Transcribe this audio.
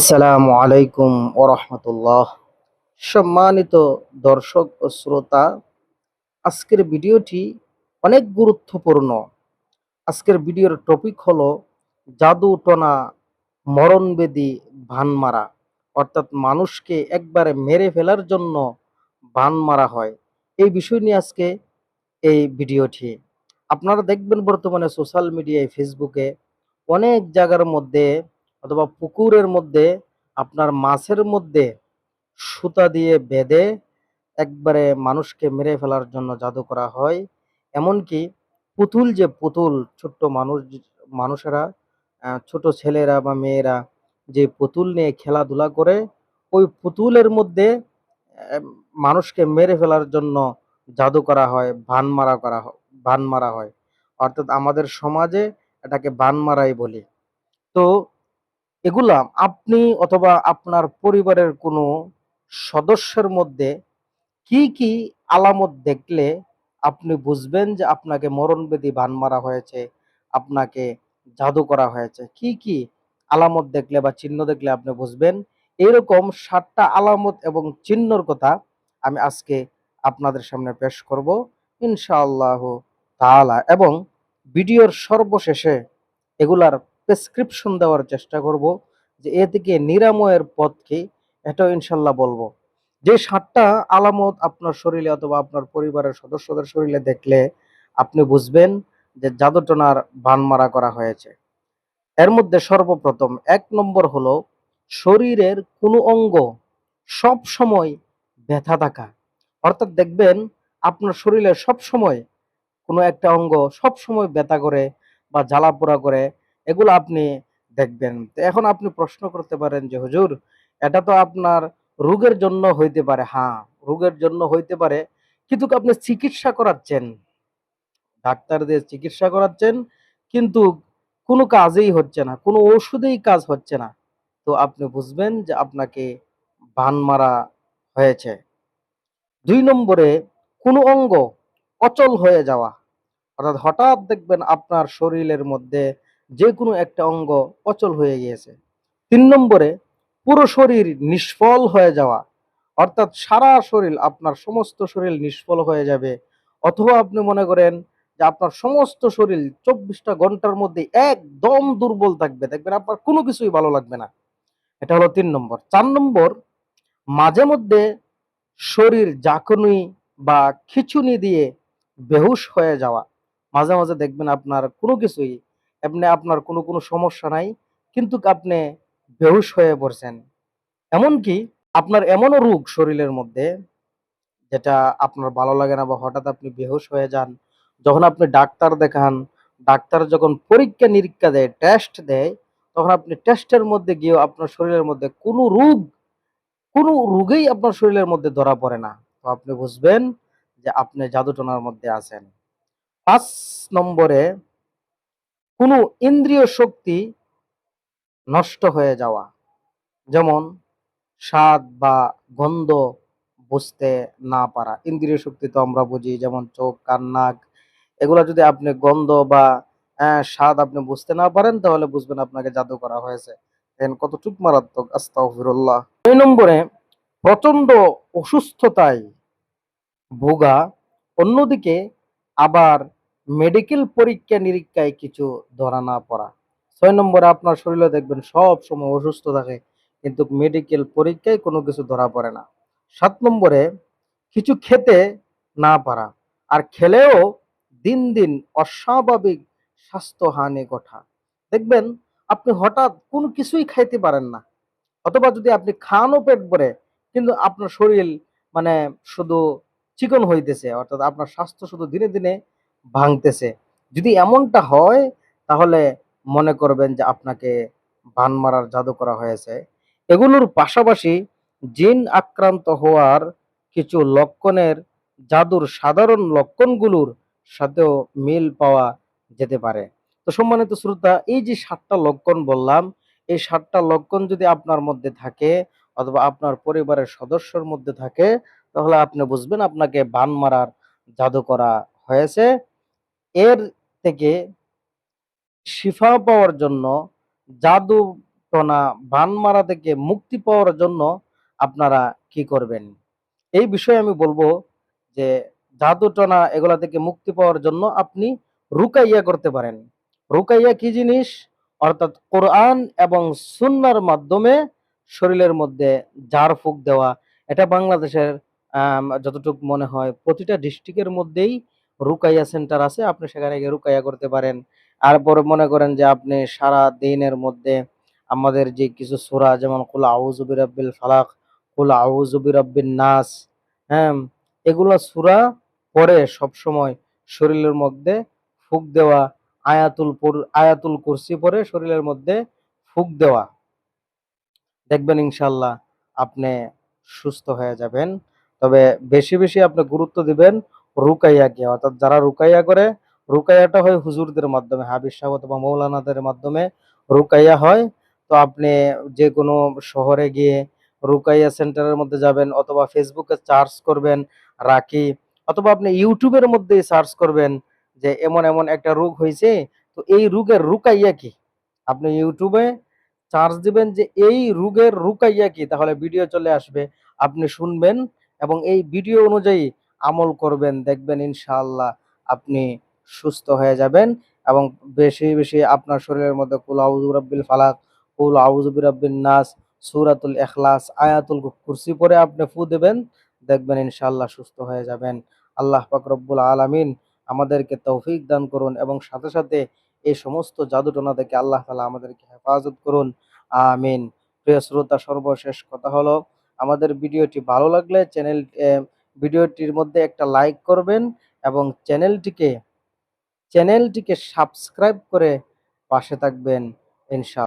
আসসালামু আলাইকুম ওরহমতুল্লাহ সম্মানিত দর্শক ও শ্রোতা, আজকের ভিডিওটি অনেক গুরুত্বপূর্ণ। আজকের ভিডিওর টপিক হলো জাদু টনা মরণবেদি ভান মারা অর্থাৎ মানুষকে একবারে মেরে ফেলার জন্য বান মারা হয়। এই বিষয় নিয়ে আজকে এই ভিডিওটি। আপনারা দেখবেন বর্তমানে সোশ্যাল মিডিয়ায় ফেসবুকে অনেক জায়গার মধ্যে অথবা পুকুরের মধ্যে, আপনার মাছের মধ্যে সুতা দিয়ে বেঁধে একবারে মানুষকে মেরে ফেলার জন্য জাদু করা হয়। এমনকি পুতুল যে পুতুল, ছোট্ট মানুষ, মানুষেরা ছোট ছেলেরা বা মেয়েরা যে পুতুল নিয়ে খেলাধুলা করে, ওই পুতুলের মধ্যে মানুষকে মেরে ফেলার জন্য জাদু করা হয় ভান মারা করা হয় ভান মারা হয়। অর্থাৎ আমাদের সমাজে এটাকে বান মারাই বলি। তো এগুলা আপনি অথবা আপনার পরিবারের কোনো সদস্যের মধ্যে কি কি আলামত দেখলে আপনি বুঝবেন যে আপনাকে মরণবেদী বান মারা হয়েছে, আপনাকে জাদু করা হয়েছে? কি কি আলামত দেখলে বা চিহ্ন দেখলে আপনি বুঝবেন? এরকম সাতটা আলামত এবং চিহ্নর কথা আমি আজকে আপনাদের সামনে পেশ করব ইনশাআল্লাহ তাআলা। এবং ভিডিওর সর্বশেষে এগুলার প্রেসক্রিপশন দেওয়ার চেষ্টা করব যে এ থেকে নিরাময়ের পথ কি এটাও ইনশাল্লাহ বলব। যে সাতটা আলামত আপনার শরীরে অথবা আপনার পরিবারের সদস্যদের শরীরে দেখলে আপনি বুঝবেন যে জাদুটনার বান মারা করা হয়েছে। এর মধ্যে সর্বপ্রথম এক নম্বর হলো শরীরের কোনো অঙ্গ সব সময় ব্যথা থাকা। অর্থাৎ দেখবেন আপনার শরীরে সব সময় কোনো একটা অঙ্গ সব সময় ব্যথা করে বা জ্বালা পোড়া করে এগুলো আপনি দেখবেন। তো এখন আপনি প্রশ্ন করতে পারেন যে, হুজুর, এটা তো আপনার রোগের জন্য হইতে পারে। হ্যাঁ রোগের জন্য হইতে পারে, কিন্তু আপনি চিকিৎসা করাচ্ছেন। ডাক্তার দিয়ে চিকিৎসা করাচ্ছেন, কিন্তু কোনো কাজেই হচ্ছে না, কোনো ওষুধেই কাজ হচ্ছে না। তো আপনি বুঝবেন যে আপনাকে বান মারা হয়েছে। দুই নম্বরে, কোনো অঙ্গ অচল হয়ে যাওয়া। অর্থাৎ হঠাৎ দেখবেন আপনার শরীরের মধ্যে যে কোনো একটা অঙ্গ অচল হয়ে গিয়েছে। তিন নম্বরে, পুরো শরীর নিষ্ফল হয়ে যাওয়া। অর্থাৎ সারা শরীর আপনার সমস্ত শরীর নিষ্ফল হয়ে যাবে। অথবা আপনি মনে করেন যে আপনার সমস্ত শরীর চব্বিশটা ঘণ্টার মধ্যে একদম দুর্বল থাকবে। দেখবেন আপনার কোনো কিছুই ভালো লাগবে না। এটা হলো তিন নম্বর। চার নম্বর, মাঝে মধ্যে শরীর জাকনি বা খিচুনি দিয়ে বেহুশ হয়ে যাওয়া। মাঝে মাঝে দেখবেন আপনার কোনো কিছুই এমনি আপনার কোনো কোনো সমস্যা নাই, কিন্তু আপনি বেহুশ হয়ে পড়ছেন। এমনকি আপনার এমনও রোগ শরীরের মধ্যে যেটা আপনার ভালো লাগে না বা হঠাৎ আপনি বেহুশ হয়ে যান, যখন আপনি ডাক্তার দেখান, ডাক্তার যখন পরীক্ষা নিরীক্ষা দেয় টেস্ট দেয়, তখন আপনি টেস্টের মধ্যে গিয়েও আপনার শরীরের মধ্যে কোনো রোগ, কোনো রোগেই আপনার শরীরের মধ্যে ধরা পড়ে না। তো আপনি বুঝবেন যে আপনি জাদুটনার মধ্যে আছেন। পাঁচ নম্বরে কোনো ইন্দ্রিয় শক্তি নষ্ট হয়ে যাওয়া। যেমন স্বাদ বা গন্ধ বুঝতে না পারা। ইন্দ্রিয় শক্তি তো আমরা বুঝি, যেমন চোখ, কান, নাক। এগুলা যদি আপনি গন্ধ বা স্বাদ আপনি বুঝতে না পারেন, তাহলে বুঝবেন আপনাকে জাদু করা হয়েছে। কতটুক মারাত্মক। আস্তাগফিরুল্লাহ। দুই নম্বরে প্রচণ্ড অসুস্থতায় ভোগা। অন্যদিকে আবার মেডিকেল পরীক্ষা নিরীক্ষায় কিছু ধরা না পড়া। ছয় নম্বরে আপনার শরীরে দেখবেন সব সময় অসুস্থ থাকে, কিন্তু মেডিকেল পরীক্ষায় কোনো কিছু ধরা পড়ে না। সাত নম্বরে কিছু খেতে না পারা, আর খেলেও দিন দিন অস্বাভাবিক স্বাস্থ্যহানি ঘটা। দেখবেন আপনি হঠাৎ কোনো কিছুই খাইতে পারেন না, অথবা যদি আপনি খানও পেট ভরে, কিন্তু আপনার শরীর মানে শুধু চিকন হইতেছে, অর্থাৎ আপনার স্বাস্থ্য শুধু দিনে দিনে ভাঙতেছে। যদি এমনটা হয়, তাহলে মনে করবেন যে আপনাকে বান মারার জাদু করা হয়েছে। এগুলোর পাশাপাশি জিন আক্রান্ত হওয়ার কিছু লক্ষণের জাদুর সাধারণ লক্ষণগুলোর সাথেও মিল পাওয়া যেতে পারে। তো সম্মানিত শ্রোতা, এই যে সাতটা লক্ষণ বললাম, এই সাতটা লক্ষণ যদি আপনার মধ্যে থাকে অথবা আপনার পরিবারের সদস্যর মধ্যে থাকে, তাহলে আপনি বুঝবেন আপনাকে বান মারার জাদু করা হয়েছে। এর থেকে শিফা পাওয়ার জন্য, জাদু টনা বান মারা থেকে মুক্তি পাওয়ার জন্য আপনারা কি করবেন? এই বিষয়ে আমি বলব যে, জাদু টনা এগুলা থেকে মুক্তি পাওয়ার জন্য আপনি রুকাইয়া করতে পারেন। রুকাইয়া কি জিনিস? অর্থাৎ কোরআন এবং সুন্নার মাধ্যমে শরীরের মধ্যে জার ফুক দেওয়া। এটা বাংলাদেশের যতটুকু মনে হয়, প্রতিটা ডিস্ট্রিক্টের মধ্যেই রুকাইয়া সেন্টার আছে, আপনি সেখানে গিয়ে রুকাইয়া করতে পারেন। আর পরে মনে করেন যে আপনি সারা দিনের মধ্যে আমাদের যে কিছু সূরা, যেমন কুল আউযু বিরাব্বিল ফালাক, কুল আউযু বিরাব্বিন নাস হ্যাঁ এগুলা সূরা পড়ে সবসময় শরীরের মধ্যে ফুক দেওয়া, আয়াতুল পুর- আয়াতুল কুরসি পরে শরীরের মধ্যে ফুক দেওয়া। দেখবেন ইনশাল্লাহ আপনি সুস্থ হয়ে যাবেন। তবে বেশি বেশি আপনি গুরুত্ব দিবেন রুকাইয়াকে অর্থাৎ যারা রুকাইয়া করে, রুকাইয়াটা হয় হুজুরদের মাধ্যমে হাবিজ সাহেব অথবা মৌলানাদের মাধ্যমে রুকাইয়া হয়। তো আপনি যে কোনো শহরে গিয়ে রুকাইয়া সেন্টারের মধ্যে যাবেন অথবা ফেসবুকে সার্চ করবেন রাকি, অথবা আপনি ইউটিউবের মধ্যে সার্চ করবেন যে এমন এমন একটা রোগ হয়েছে, তো এই রোগের রুকাইয়া কি? আপনি ইউটিউবে চার্জ দিবেন যে এই রোগের রুকাইয়া কি, তাহলে ভিডিও চলে আসবে, আপনি শুনবেন এবং এই ভিডিও অনুযায়ী আমল করবেন, দেখবেন ইনশাআল্লাহ আপনি সুস্থ হয়ে যাবেন এবং বেশি বেশি আপনার শরীরের মধ্যে কুল আউযু বিরাব্বিল ফালাক, কুল আউযু বিরাব্বিন নাস, সূরাতুল এখলাস আয়াতুল কুরসি পরে আপনি ফু দেবেন, দেখবেন ইনশাআল্লাহ সুস্থ হয়ে যাবেন। আল্লাহ রব্বুল আলামিন আমাদেরকে তৌফিক দান করুন এবং সাথে সাথে এই সমস্ত জাদুটনা থেকে আল্লাহ তালা আমাদেরকে হেফাজত করুন। আমিন। প্রিয় শ্রোতা, সর্বশেষ কথা হলো, আমাদের ভিডিওটি ভালো লাগলে চ্যানেল ভিডিওটির মধ্যে একটা লাইক করবেন এবং চ্যানেলটিকে চ্যানেলটিকে সাবস্ক্রাইব করে পাশে থাকবেন ইনশাআল্লাহ